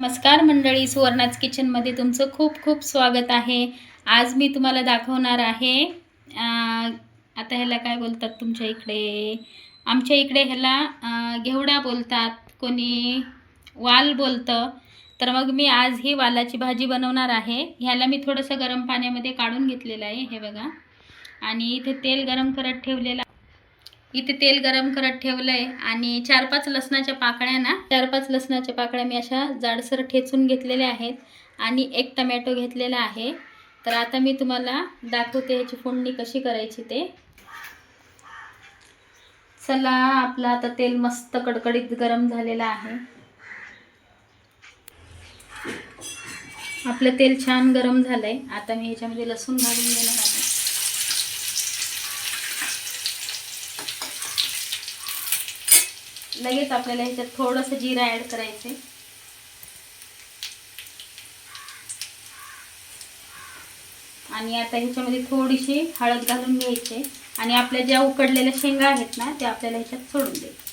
नमस्कार मंडळी सुवर्णाच किचनमध्ये तुमचं खूप खूप स्वागत आहे. आज मी तुम्हाला दाखवणार आहे आता ह्याला काय बोलतात तुमच्या इकडे? आमच्या इकडे ह्याला घेवडा बोलतात कोणी वाल बोलतं. तर मग मी आज ही वालाची भाजी बनवणार आहे. ह्याला मी थोडंसं गरम पाण्यामध्ये काढून घेतलेलं आहे हे बघा. आणि इथे तेल गरम करत ठेवलेलं इथे तेल गरम करत ठेवलंय आणि चार पाच लसणाच्या पाकळ्या ना चार पाच लसणाच्या पाकळ्या मी अशा जाडसर ठेचून घेतलेल्या आहेत आणि एक टमॅटो घेतलेला आहे. तर आता मी तुम्हाला दाखवते ह्याची फोडणी कशी करायची ते. चला आपलं आता तेल मस्त कडकडीत गरम झालेलं आहे. आपलं तेल छान गरम झालंय. आता मी ह्याच्यामध्ये लसूण घालून घेणार आहे. लगेच आपल्याला ह्याच्यात थोडंसं जिरा ॲड करायचे आणि आता ह्याच्यामध्ये थोडीशी हळद घालून घ्यायचे. आणि आपल्या ज्या उकडलेल्या शेंगा आहेत ना त्या आपल्याला ह्याच्यात सोडून द्यायच्या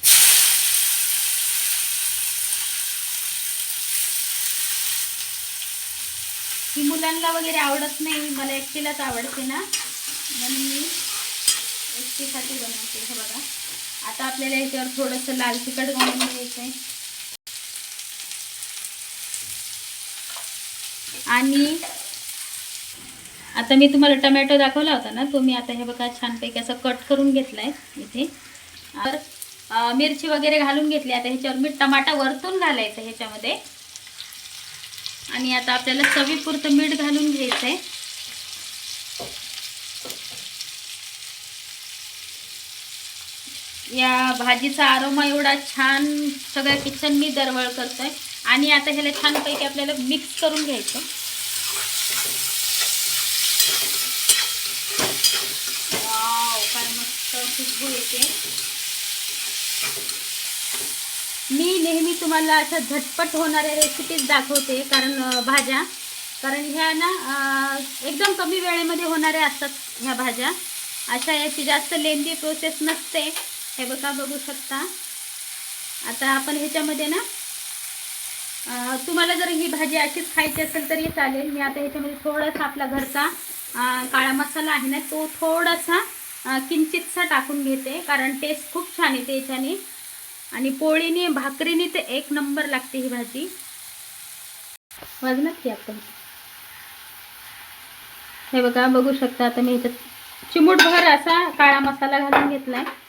ही मुलांना वगैरे आवडत नाही मला एकटीलाच आवडते ना. म्हणून मी एकटीसाठी बनवते हे बघा. आपल्याला याच्यावर थोडंसं लाल तिखट घालून घ्यायचं आहे आणि आता मी तुम्हाला टमॅटो दाखवला होता ना तो मी आता हे बघा छानपैकी असं कट करून घेतला आहे इथे. तर मिरची वगैरे घालून घेतली. आता ह्याच्यावर मी टमाटा वरतून घालायचं ह्याच्यामध्ये. आणि आता आपल्याला चवीपुरतं मीठ घालून घ्यायचं आहे या भाजीचा आरोमा एवढा छान सगळ्या किचन मी दरवळ करतोय. आणि आता ह्याला छानपैकी आपल्याला मिक्स करून घ्यायचं. काय मस्त खुशबू येते. मी नेहमी तुम्हाला अशा झटपट होणाऱ्या रेसिपीज दाखवते कारण भाज्या. कारण ह्या ना एकदम कमी वेळेमध्ये होणाऱ्या असतात ह्या भाज्या. अशा याची जास्त लेंदी प्रोसेस नसते. हे बघा बघू शकता. आता आपण ह्याच्यामध्ये ना तुम्हाला जर ही भाजी अशीच खायची असेल तरी चालेल. मी आता ह्याच्यामध्ये थोडासा आपला घरचा काळा मसाला आहे ना तो थोडासा किंचितसा टाकून घेते कारण टेस्ट खूप छान येते याच्याने आणि पोळीने भाकरीने तर एक नंबर लागते ही भाजी. वाजणार की आपण? हे बघा बघू शकता आता मी ह्याच्यात चिमूटभर असा काळा मसाला घालून घेतला आहे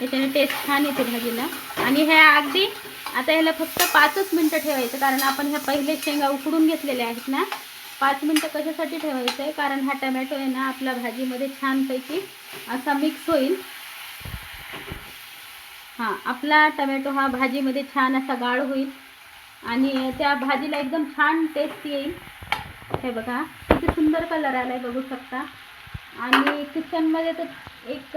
याच्याने टेस्ट छान येते भाजीला. आणि ह्या अगदी आता ह्याला फक्त पाचच मिनटं ठेवायचं कारण आपण ह्या पहिले शेंगा उकडून घेतलेल्या आहेत ना पाच मिनटं कशासाठी ठेवायचं आहे कारण हा टमॅटो आहे ना आपल्या भाजीमध्ये छानपैकी असा मिक्स होईल. हां आपला टमॅटो हा भाजीमध्ये छान असा गाळ होईल. आणि त्या भाजीला एकदम छान टेस्ट येईल. हे बघा किती सुंदर कलर आला आहे बघू शकता. आणि किचनमध्ये तर एक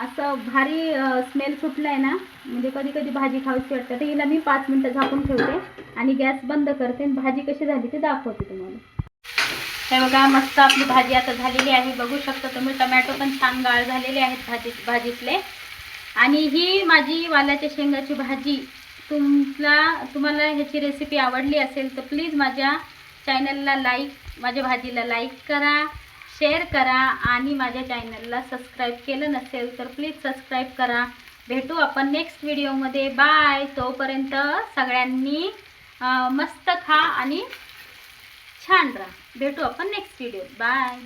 असं भारी स्मेल सुटला आहे ना म्हणजे कधी कधी भाजी खाऊची वाटते. तर हिला मी पाच मिनटं झाकून ठेवते आणि गॅस बंद करते आणि भाजी कशी झाली ते दाखवते तुम्हाला. हे बघा मस्त आपली भाजी आता झालेली आहे. बघू शकता तुम्ही टमॅटो पण छान गाळ झालेले आहेत भाजी भाजीतले. आणि ही माझी वाल्याच्या शेंगाची भाजी. तुमला तुम्हाला ह्याची रेसिपी आवडली असेल तर प्लीज माझ्या चॅनलला लाईक माझ्या भाजीला लाईक करा. शेअर करा आणि माझ्या चॅनलला सबस्क्राईब केलं नसेल तर प्लीज सबस्क्राईब करा. भेटू आपण नेक्स्ट व्हिडिओमध्ये बाय तोपर्यंत सगळ्यांनी मस्त खा आणि छान राहा. भेटू आपण नेक्स्ट व्हिडिओ बाय